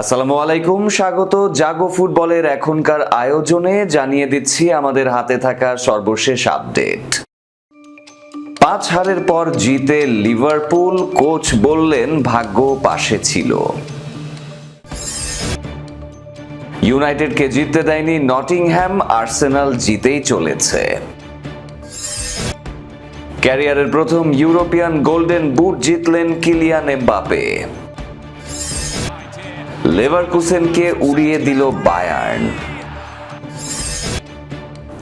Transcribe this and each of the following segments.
আসসালামু আলাইকুম, স্বাগত জাগো ফুটবলের এখনকার আয়োজনে। জানিয়ে দিচ্ছি আমাদের হাতে থাকা সর্বশেষ আপডেট। পাঁচ হারের পর জিতে লিভারপুল, কোচ বললেন ভাগ্য পাশে ছিল। ইউনাইটেডকে জিততে দেয়নি নটিংহ্যাম, আর্সেনাল জিতেই চলেছে। ক্যারিয়ারের প্রথম ইউরোপিয়ান গোল্ডেন বুট জিতলেন কিলিয়ান এমবাপে। লেভারকুসেনকে উড়িয়ে দিল বায়ার্ন।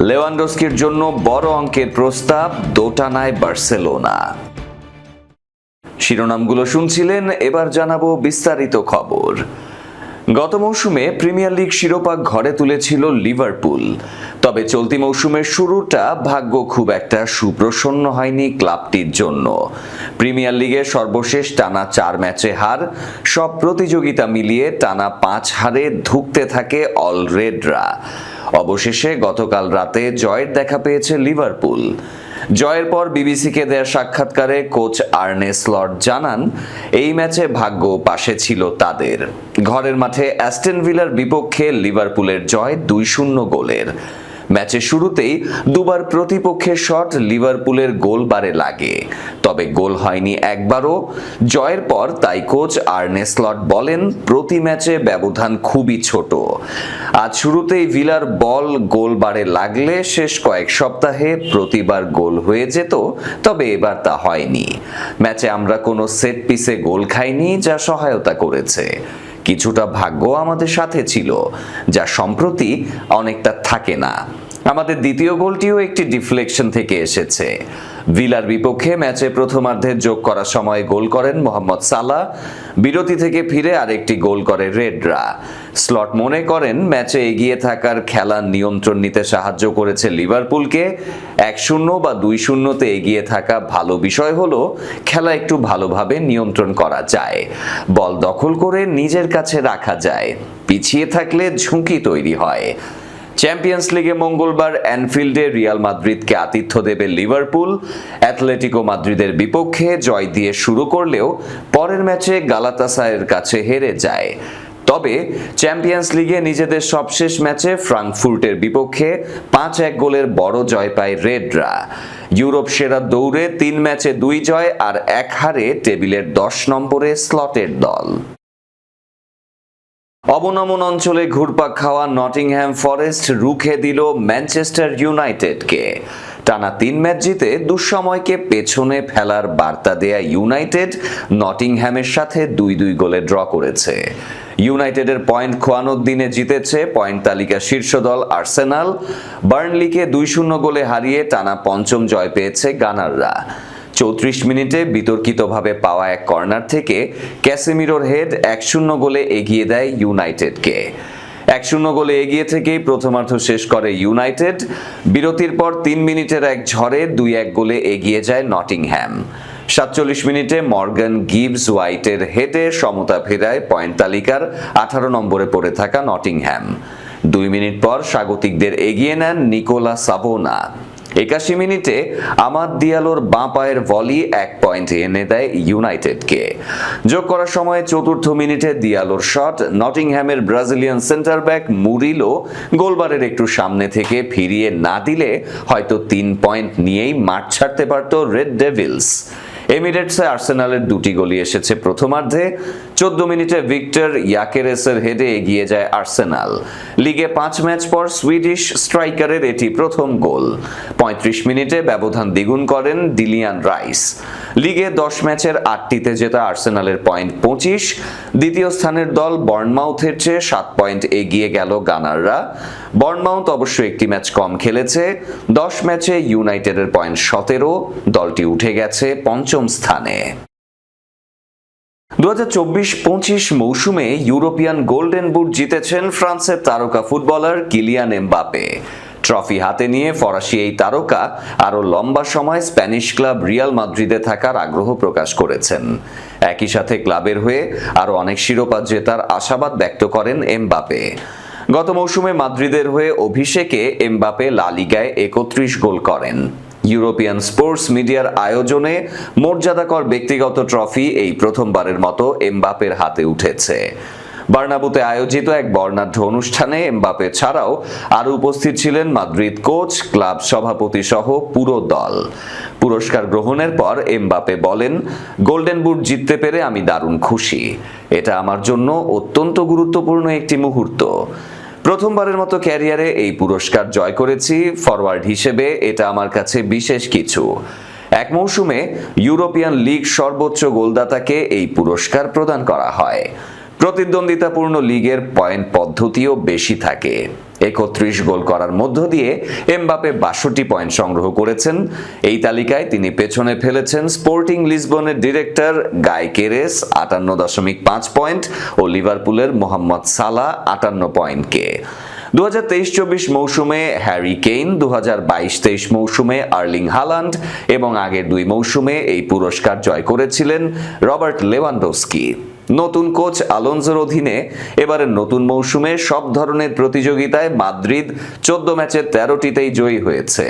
লেভানডস্কির জন্য বড় অঙ্কের প্রস্তাব দোটানায় বার্সেলোনা। শিরোনামগুলো শুনছিলেন, এবার জানাব বিস্তারিত খবর। গত মৌসুমে প্রিমিয়ার লিগ শিরোপা ঘরে তুলেছিল লিভারপুল। তবে চলতি মৌসুমের শুরুটা ভাগ্য খুব একটা সুপ্রসন্ন হয়নি ক্লাবটির জন্য। প্রিমিয়ার লিগে সর্বশেষ টানা চার ম্যাচে হার, সব প্রতিযোগিতা মিলিয়ে টানা পাঁচ হারে ধুঁকতে থাকে অলরেডরা। অবশেষে গতকাল রাতে জয়ের দেখা পেয়েছে লিভারপুল। জয়ের পর বিবিসিকে দেয়া সাক্ষাৎকারে কোচ আর্নে স্লট জানান, এই ম্যাচে ভাগ্য পাশে ছিল তাদের। ঘরের মাঠে অ্যাস্টেনভিলার বিপক্ষে লিভারপুলের জয় দুই শূন্য গোলের। ম্যাচের শুরুতেই দুবার প্রতিপক্ষের শট লিভারপুলের গোল বারে লাগে। তবে গোল হয়নি একবারও। জয়ের পর তাই কোচ আর্নে স্লট বলেন, প্রতি ম্যাচে ব্যবধান খুবই ছোট। আজ শুরুতেই ভিলার বল গোল বারে লাগলে শেষ কয়েক সপ্তাহে প্রতিবার গোল হয়ে যেত, তবে এবার তা হয়নি। ম্যাচে আমরা কোনো সেট পিসে গোল খাইনি, যা সহায়তা করেছে। কিছুটা ভাগ্য আমাদের সাথে ছিল যা সম্প্রতি অনেকটা থাকে না। আমাদের দ্বিতীয় গোলটিও একটি ডিফ্লেকশন থেকে এসেছে। ভিলার বিপক্ষে ম্যাচে প্রথমার্ধে যোগ করার সময় গোল করেন মোহাম্মদ সালাহ। বিরতি থেকে ফিরে আরেকটি গোল করে রেডরা। স্লট মনে করেন ম্যাচে এগিয়ে থাকার খেলার নিয়ন্ত্রণ নিতে সাহায্য করেছে লিভারপুলকে। এক শূন্য বা দুই শূন্যতে এগিয়ে থাকা ভালো বিষয় হলো, খেলা একটু ভালোভাবে নিয়ন্ত্রণ করা যায়। বল দখল করে নিজের কাছে রাখা যায়। পিছিয়ে থাকলে ঝুঁকি তৈরি হয়। চ্যাম্পিয়ন্স লিগে মঙ্গলবার অ্যানফিল্ডে রিয়াল মাদ্রিদকে আতিথ্য দেবে লিভারপুল অ্যাথলেটিকো মাদ্রিদের বিপক্ষে জয় দিয়ে শুরু করলেও পরের ম্যাচে গালাতাসায়ের কাছে হেরে যায়। তবে চ্যাম্পিয়ন্স লিগে নিজেদের সবশেষ ম্যাচে ফ্রাঙ্কফুর্টের বিপক্ষে পাঁচ এক গোলের বড় জয় পায় রেডরা ইউরোপ সেরা দৌড়ে তিন ম্যাচে দুই জয় আর এক হারে টেবিলের দশ নম্বরে স্লটের দল। অবনমন অঞ্চলে ঘুরপাক খাওয়া নটিংহ্যাম ফরেস্ট রুখে দিল ম্যানচেস্টার ইউনাইটেডকে। টানা তিন ম্যাচ জিতে দুঃসময়কে পেছনে ফেলার বার্তা দেয়া ইউনাইটেড নটিংহ্যামের সাথে দুই দুই গোলে ড্র করেছে। ইউনাইটেডের পয়েন্ট খোয়ানোর দিনে জিতেছে পয়েন্ট তালিকা শীর্ষ দল আর্সেনাল। বার্নলিকে দুই শূন্য গোলে হারিয়ে টানা পঞ্চম জয় পেয়েছে গানাররা। চৌত্রিশ মিনিটে বিতর্কিতভাবে পাওয়া এক কর্নার থেকে ক্যাসেমিরোর হেড এক শূন্য গোলে এগিয়ে দেয় ইউনাইটেডকে। এক শূন্য গোলে এগিয়ে থেকেই প্রথমার্ধ শেষ করে ইউনাইটেড। বিরতির পর তিন মিনিটের এক ঝড়ে দুই এক গোলে এগিয়ে যায় নটিংহ্যাম। সাতচল্লিশ মিনিটে মর্গান গিবস হোয়াইটের হেডে সমতা ফেরায় পয়েন্ট তালিকার আঠারো নম্বরে পড়ে থাকা নটিংহ্যাম। দুই মিনিট পর স্বাগতিকদের এগিয়ে নেন নিকোলা সাবোনা। একাশি মিনিটে আমার দিয়ালোর বাঁ পায়ের ভলি এক পয়েন্ট এনে দেয় ইউনাইটেডকে যোগ করার সময় চতুর্থ মিনিটে দিয়ালোর শট নটিংহ্যামের ব্রাজিলিয়ান সেন্টার ব্যাক মুরিলো গোলবারের একটু সামনে থেকে ফিরিয়ে না দিলে হয়তো তিন পয়েন্ট নিয়েই মাঠ ছাড়তে পারত রেড ডেভিলস এমিরেটসে আর্সেনালের দুটি গোলই এসেছে প্রথমার্ধে। চোদ্দ মিনিটে ভিক্টর ইয়াকেরেসের হেডে এগিয়ে যায় আর্সেনাল। লিগে পাঁচ ম্যাচ পর সুইডিশ স্ট্রাইকারের এটি প্রথম গোল। পঁয়ত্রিশ মিনিটে ব্যবধান দ্বিগুণ করেন ডিলিয়ান রাইস। লিগে দশ ম্যাচের আটটিতে জেতা আর্সেনালের পয়েন্ট পঁচিশ। দ্বিতীয় স্থানের দল বর্নমাউথের চেয়ে সাত পয়েন্ট এগিয়ে গেল গানাররা। বর্নমাউথ অবশ্য একটি ম্যাচ কম খেলেছে। দশ ম্যাচে ইউনাইটেডের পয়েন্ট সতেরো। দলটি উঠে গেছে পঞ্চম স্থানে। দু হাজার চব্বিশ পঁচিশ মৌসুমে ইউরোপিয়ান গোল্ডেন বুট জিতেছেন ফ্রান্সের তারকা ফুটবলার কিলিয়ান এমবাপে ট্রফি হাতে নিয়ে ফরাসি এই তারকা আরও লম্বা সময় স্প্যানিশ ক্লাব রিয়াল মাদ্রিদে থাকার আগ্রহ প্রকাশ করেছেন। একই সাথে ক্লাবের হয়ে আরও অনেক শিরোপা জেতার আশাবাদ ব্যক্ত করেন এমবাপে গত মৌসুমে মাদ্রিদের হয়ে অভিষেকে এমবাপে লা লিগায় একত্রিশ গোল করেন। ইউরোপিয়ান স্পোর্টস মিডিয়ার আয়োজনে মর্যাদাকর ব্যক্তিগত ট্রফি এই প্রথমবারের মতো এমবাপের হাতে উঠেছে। বার্নাবুতে আয়োজিত এক বর্ণাঢ্য অনুষ্ঠানে এমবাপে ছাড়াও আরও উপস্থিত ছিলেন মাদ্রিদ কোচ, ক্লাব সভাপতি সহ পুরো দল। পুরস্কার গ্রহণের পর এমবাপে বলেন, গোল্ডেন বুট জিততে পেরে আমি দারুণ খুশি। এটা আমার জন্য অত্যন্ত গুরুত্বপূর্ণ একটি মুহূর্ত। প্রথমবারের মতো ক্যারিয়ারে এই পুরস্কার জয় করেছি। ফরওয়ার্ড হিসেবে এটা আমার কাছে বিশেষ কিছু। এক মৌসুমে ইউরোপিয়ান লীগ সর্বোচ্চ গোলদাতাকে এই পুরস্কার প্রদান করা হয়। প্রতিদ্বন্দ্বিতাপূর্ণ লীগের পয়েন্ট পদ্ধতিও বেশি থাকে। একত্রিশ গোল করার মধ্য দিয়ে এমবাপে বাষট্টি পয়েন্ট সংগ্রহ করেছেন। এই তালিকায় তিনি পেছনে ফেলেছেন স্পোর্টিং লিসবনের ডিরেক্টর গাই কেরেস, আটান্ন দশমিক পাঁচ পয়েন্ট, ও লিভারপুলের মোহাম্মদ সালা আটান্ন পয়েন্টকে। দু হাজার তেইশ চব্বিশ মৌসুমে হ্যারি কেইন দু হাজার বাইশ তেইশ মৌসুমে আর্লিং হালান্ড, এবং আগের দুই মৌসুমে এই পুরস্কার জয় করেছিলেন রবার্ট লেভানডোস্কি নতুন কোচ আলোনজোর অধীনে এবারের নতুন মৌসুমে সব ধরনের প্রতিযোগিতায় মাদ্রিদ চোদ্দ ম্যাচের তেরোটিতেই জয়ী হয়েছে।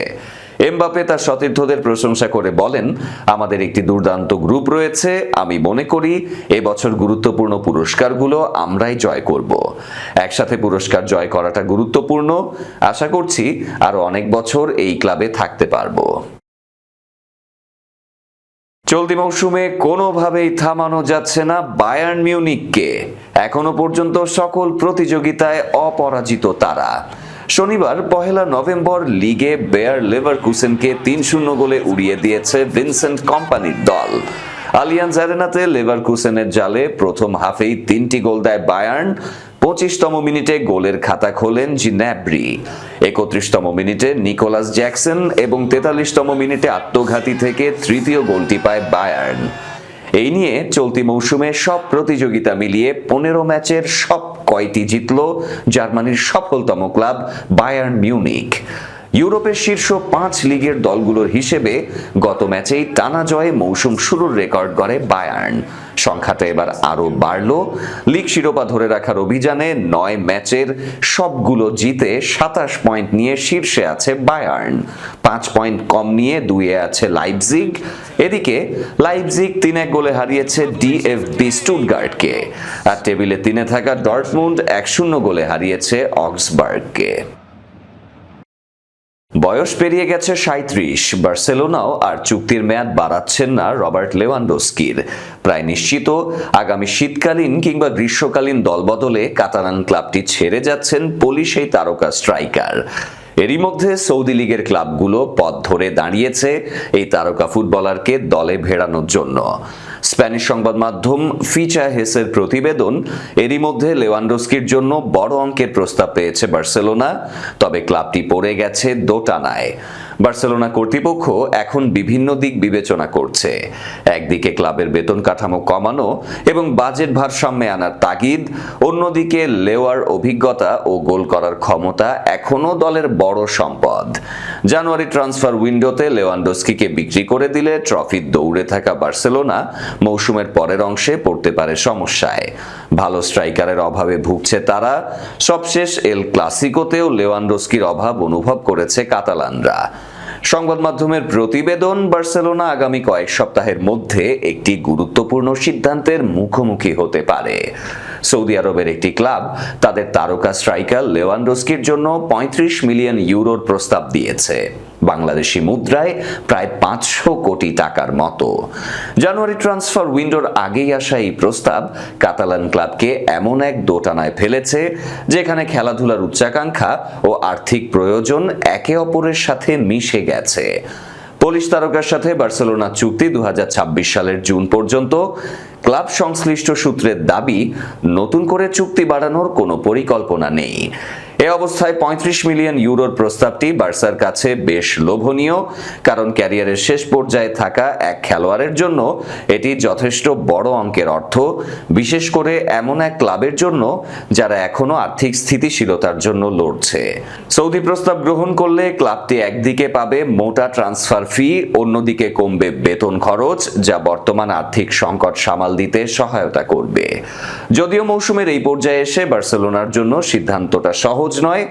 এমবাপে তার সতীর্থদের প্রশংসা করে বলেন, আমাদের একটি দুর্দান্ত গ্রুপ রয়েছে, আমি মনে করি এবছর গুরুত্বপূর্ণ পুরস্কারগুলো আমরাই জয় করব। একসাথে পুরস্কার জয় করাটা গুরুত্বপূর্ণ। আশা করছি আরও অনেক বছর এই ক্লাবে থাকতে পারব। চলতি মৌসুমে কোনোভাবেই থামানো যাচ্ছে না বায়ার্ন মিউনিককে এখনও পর্যন্ত সকল প্রতিযোগিতায় অপরাজিত তারা। শনিবার পহেলা নভেম্বর লিগে বেয়ার লেভার কুসেনকে তিন শূন্য গোলে উড়িয়ে দিয়েছে ভিনসেন্ট কোম্পানির দল। আলিয়ান অ্যারেনাতে লেভারকুসেনের জালে প্রথম হাফেই তিনটি গোল দেয় বায়ার্ন। পঁচিশতম মিনিটে গোলের খাতা খোলেন জিন্যাব্রি। একত্রিশতম মিনিটে নিকোলাস জ্যাকসন এবং তেতাল্লিশতম মিনিটে আত্মঘাতী থেকে তৃতীয় গোলটি পায় বায়ার্ন। এই নিয়ে চলতি মৌসুমে সব প্রতিযোগিতা মিলিয়ে পনেরো ম্যাচের সব কয়টি জিতল জার্মানির সফলতম ক্লাব বায়ার্ন মিউনিক ইউরোপের শীর্ষ পাঁচ লিগের দলগুলোর হিসেবে গত ম্যাচেই টানা জয়ে মৌসুম শুরুর রেকর্ড গড়ে বায়ার্ন। সংখ্যাটা এবার আরও বাড়ল। লিগ শিরোপা ধরে রাখার অভিযানে নয় ম্যাচের সবগুলো জিতে সাতাশ পয়েন্ট নিয়ে শীর্ষে আছে বায়ার্ন। পাঁচ পয়েন্ট কম নিয়ে দুইয়ে আছে লাইপজিগ। এদিকে লাইপজিগ তিন গোলে হারিয়েছে ডিএফবি স্টুটগার্ডকে আর টেবিলে তিনে থাকা ডর্টমুন্ড এক শূন্য গোলে হারিয়েছে অক্সবার্গকে। বয়স পেরিয়ে গেছে সাঁত্রিশ বার্সেলোনাও আর চুক্তির মেয়াদ বাড়াচ্ছেন না রবার্ট লেভানডোস্কির প্রায় নিশ্চিত, আগামী শীতকালীন কিংবা গ্রীষ্মকালীন দলবদলে কাতালান ক্লাবটি ছেড়ে যাচ্ছেন পোলিশ এই তারকা স্ট্রাইকার। এরই মধ্যে সৌদি লীগের ক্লাবগুলো পথ ধরে দাঁড়িয়েছে এই তারকা ফুটবলারকে দলে ভেড়ানোর জন্য। স্প্যানিশ সংবাদ মাধ্যম ফিচা হেসের প্রতিবেদন। এরই মধ্যে লেওয়ান্ডোস্কির জন্য বড় অঙ্কের প্রস্তাব পেয়েছে বার্সেলোনা। তবে ক্লাবটি পড়ে গেছে দোটানায়। বার্সেলোনা কর্তৃপক্ষ এখন বিভিন্ন দিক বিবেচনা করছে। একদিকে ক্লাবের বেতন কাঠামো কমানো এবং বাজেট ভারসাম্যে আনার তাগিদ, অন্যদিকে লেওয়ার অভিজ্ঞতা ও গোল করার ক্ষমতা এখনও দলের বড় সম্পদ। জানুয়ারি ট্রান্সফার উইন্ডোতে লেওয়ান্ডোস্কিকে বিক্রি করে দিলে ট্রফির দৌড়ে থাকা বার্সেলোনা মৌসুমের পরের অংশে পড়তে পারে সমস্যায়। ভালো স্ট্রাইকারের অভাবে ভুগছে তারা। সবশেষ এল ক্লাসিকোতেও লেওয়ান্ডোস্কির অভাব অনুভব করেছে কাতালানরা। সংবাদ মাধ্যমের প্রতিবেদন বার্সেলোনা আগামী কয়েক সপ্তাহের মধ্যে একটি গুরুত্বপূর্ণ সিদ্ধান্তের মুখোমুখি হতে পারে। সৌদি আরবের একটি ক্লাব তাদের তারকা স্ট্রাইকার লেওয়ান্ডোস্কির জন্য ৩৫ মিলিয়ন ইউরোর প্রস্তাব দিয়েছে। বাংলাদেশি মুদ্রায় প্রায় পাঁচশো কোটি টাকার মতো। জানুয়ারি ট্রান্সফার উইন্ডোর আগেই আসা এই প্রস্তাব কাতালান ক্লাবকে এমন এক দোটানায় ফেলেছে, যেখানে খেলাধুলার উচ্চাকাঙ্ক্ষা ও আর্থিক প্রয়োজন একে অপরের সাথে মিশে গেছে। পুলিশ তারকার সাথে বার্সেলোনা চুক্তি দু হাজার ছাব্বিশ সালের জুন পর্যন্ত ক্লাব সংশ্লিষ্ট সূত্রের দাবি নতুন করে চুক্তি বাড়ানোর কোনো পরিকল্পনা নেই। এ অবস্থায় ৩৫ মিলিয়ন ইউরোর প্রস্তাবটি বার্সার কাছে বেশ লোভনীয়, কারণ ক্যারিয়ারের শেষ পর্যায়ে থাকা এক খেলোয়াড়ের জন্য এটি যথেষ্ট বড় অঙ্কের অর্থ, বিশেষ করে এমন এক ক্লাবের জন্য যারা এখনও আর্থিক স্থিতিশীলতার জন্য লড়ছে। সৌদি প্রস্তাব গ্রহণ করলে ক্লাবটি একদিকে পাবে মোটা ট্রান্সফার ফি, অন্যদিকে কমবে বেতন খরচ, যা বর্তমান আর্থিক সংকট সামাল দিতে সহায়তা করবে। যদিও মৌসুমের এই পর্যায়ে এসে বার্সেলোনার জন্য সিদ্ধান্তটা সহজ সহজ নয়।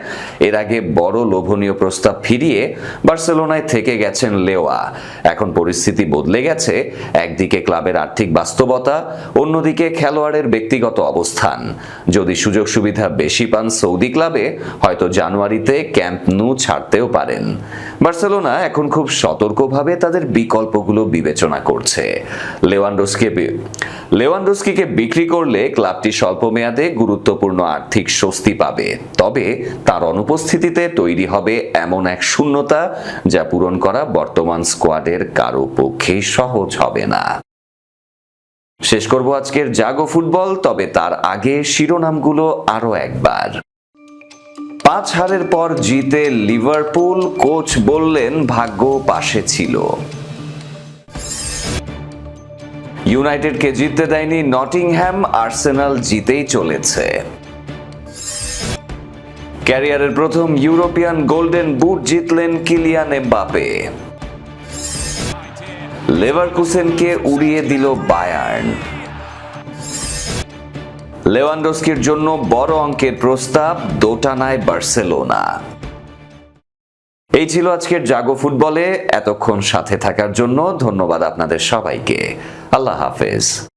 এর আগে বড় লোভনীয় প্রস্তাব ফিরিয়ে বার্সেলোনায় থেকে গেছেন লেওয়া। এখন পরিস্থিতি বদলে গেছে। একদিকে ক্লাবের আর্থিক বাস্তবতা, অন্যদিকে খেলোয়াড়ের ব্যক্তিগত অবস্থান। যদি সুযোগ সুবিধা বেশি পান সৌদি ক্লাবে, হয়তো জানুয়ারিতে ক্যাম্প নু ছাড়তেও পারেন। বার্সেলোনা এখন খুব সতর্কভাবে তাদের বিকল্পগুলো বিবেচনা করছে। লেওয়ান্ডোসকে লেওয়ান্ডোস্কিকে বিক্রি করলে ক্লাবটি স্বল্প মেয়াদে গুরুত্বপূর্ণ আর্থিক স্বস্তি পাবে। তবে তার অনুপস্থিতিতে তৈরি হবে এমন এক শূন্যতা যা পূরণ করা বর্তমান স্কোয়াডের কারও পক্ষেই সহজ হবে না। শেষ করব আজকের জাগো ফুটবল, তবে তার আগে শিরোনামগুলো আরও একবার। পাঁচ হারের পর জিতে লিভারপুল, কোচ বললেন ভাগ্য পাশে ছিল। ইউনাইটেডকে জিততে দেয়নি নটিংহ্যাম, আর্সেনাল জিতেই চলেছে। ক্যারিয়ারের প্রথম ইউরোপিয়ান গোল্ডেন বুট জিতলেন কিলিয়ান এমবাপে। লেভারকুসেনকে উড়িয়ে দিল বায়ার্ন। লেভানডস্কির জন্য বড় অঙ্কের প্রস্তাব, দোটানায় বার্সেলোনা। এই ছিল আজকের জাগো ফুটবলে। এতক্ষণ সাথে থাকার জন্য ধন্যবাদ আপনাদের সবাইকে। আল্লাহ হাফেজ।